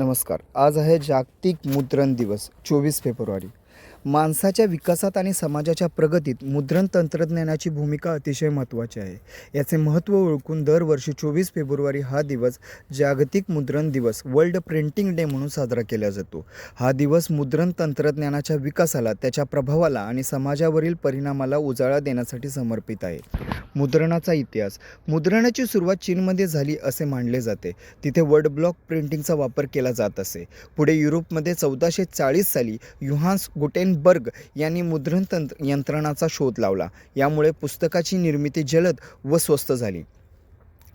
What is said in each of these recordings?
नमस्कार. आज आहे जागतिक मुद्रण दिवस चोवीस फेब्रुवारी. माणसाच्या विकासात आणि समाजाच्या प्रगतीत मुद्रण तंत्रज्ञानाची भूमिका अतिशय महत्त्वाची आहे. याचे महत्त्व ओळखून दरवर्षी चोवीस फेब्रुवारी हा दिवस जागतिक मुद्रण दिवस वर्ल्ड प्रिंटिंग डे म्हणून साजरा केला जातो. हा दिवस मुद्रण तंत्रज्ञानाच्या विकासाला त्याच्या प्रभावाला आणि समाजावरील परिणामाला उजाळा देण्यासाठी समर्पित आहे. मुद्रणाचा इतिहास. मुद्रणाची सुरुवात चीनमध्ये झाली असे मानले जाते. तिथे वर्ड ब्लॉक प्रिंटिंगचा वापर केला जात असे. पुढे युरोपमध्ये चौदाशे चाळीस साली युहान्स गुटेन गुटेनबर्ग यांनी मुद्रण तंत्र यंत्रणाचा शोध लावला. यामुळे पुस्तकाची निर्मिती जलद व स्वस्त झाली.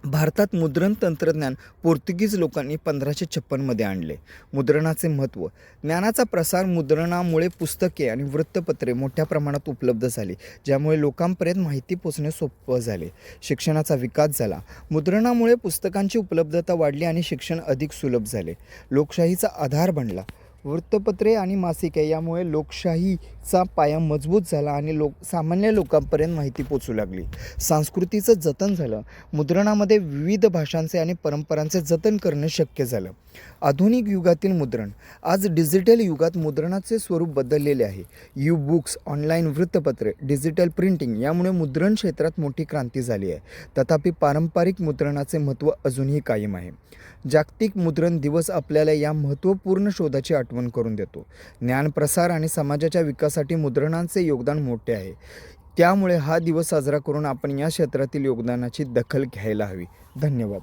भारतात मुद्रण तंत्रज्ञान पोर्तुगीज लोकांनी पंधराशे छप्पनमध्ये आणले. मुद्रणाचे महत्त्व ज्ञानाचा प्रसार मुद्रणामुळे पुस्तके आणि वृत्तपत्रे मोठ्या प्रमाणात उपलब्ध झाली ज्यामुळे लोकांपर्यंत माहिती पोचणे सोपं झाले. शिक्षणाचा विकास झाला. मुद्रणामुळे पुस्तकांची उपलब्धता वाढली आणि शिक्षण अधिक सुलभ झाले. लोकशाहीचा आधार बनला. वृत्तपत्रे आणि मासिके यामुळे लोकशाहीचा पाया मजबूत झाला आणि लोक सामान्य लोकांपर्यंत माहिती पोचू लागली. संस्कृतीचं जतन झालं. मुद्रणामध्ये विविध भाषांचे आणि परंपरांचे जतन करणं शक्य झालं. आधुनिक युगातील मुद्रण. आज डिजिटल युगात मुद्रणाचे स्वरूप बदललेले आहे. यू बुक्स ऑनलाईन वृत्तपत्रे डिजिटल प्रिंटिंग यामुळे मुद्रण क्षेत्रात मोठी क्रांती झाली आहे. तथापि पारंपरिक मुद्रणाचे महत्त्व अजूनही कायम आहे. जागतिक मुद्रण दिवस आपल्याला या महत्त्वपूर्ण शोधाची आठवण करून देतो. ज्ञानप्रसार आणि समाजाच्या विकासासाठी मुद्रणांचे योगदान मोठे आहे. त्यामुळे हा दिवस साजरा करून आपण या क्षेत्रातील योगदानाची दखल घ्यायला हवी. धन्यवाद.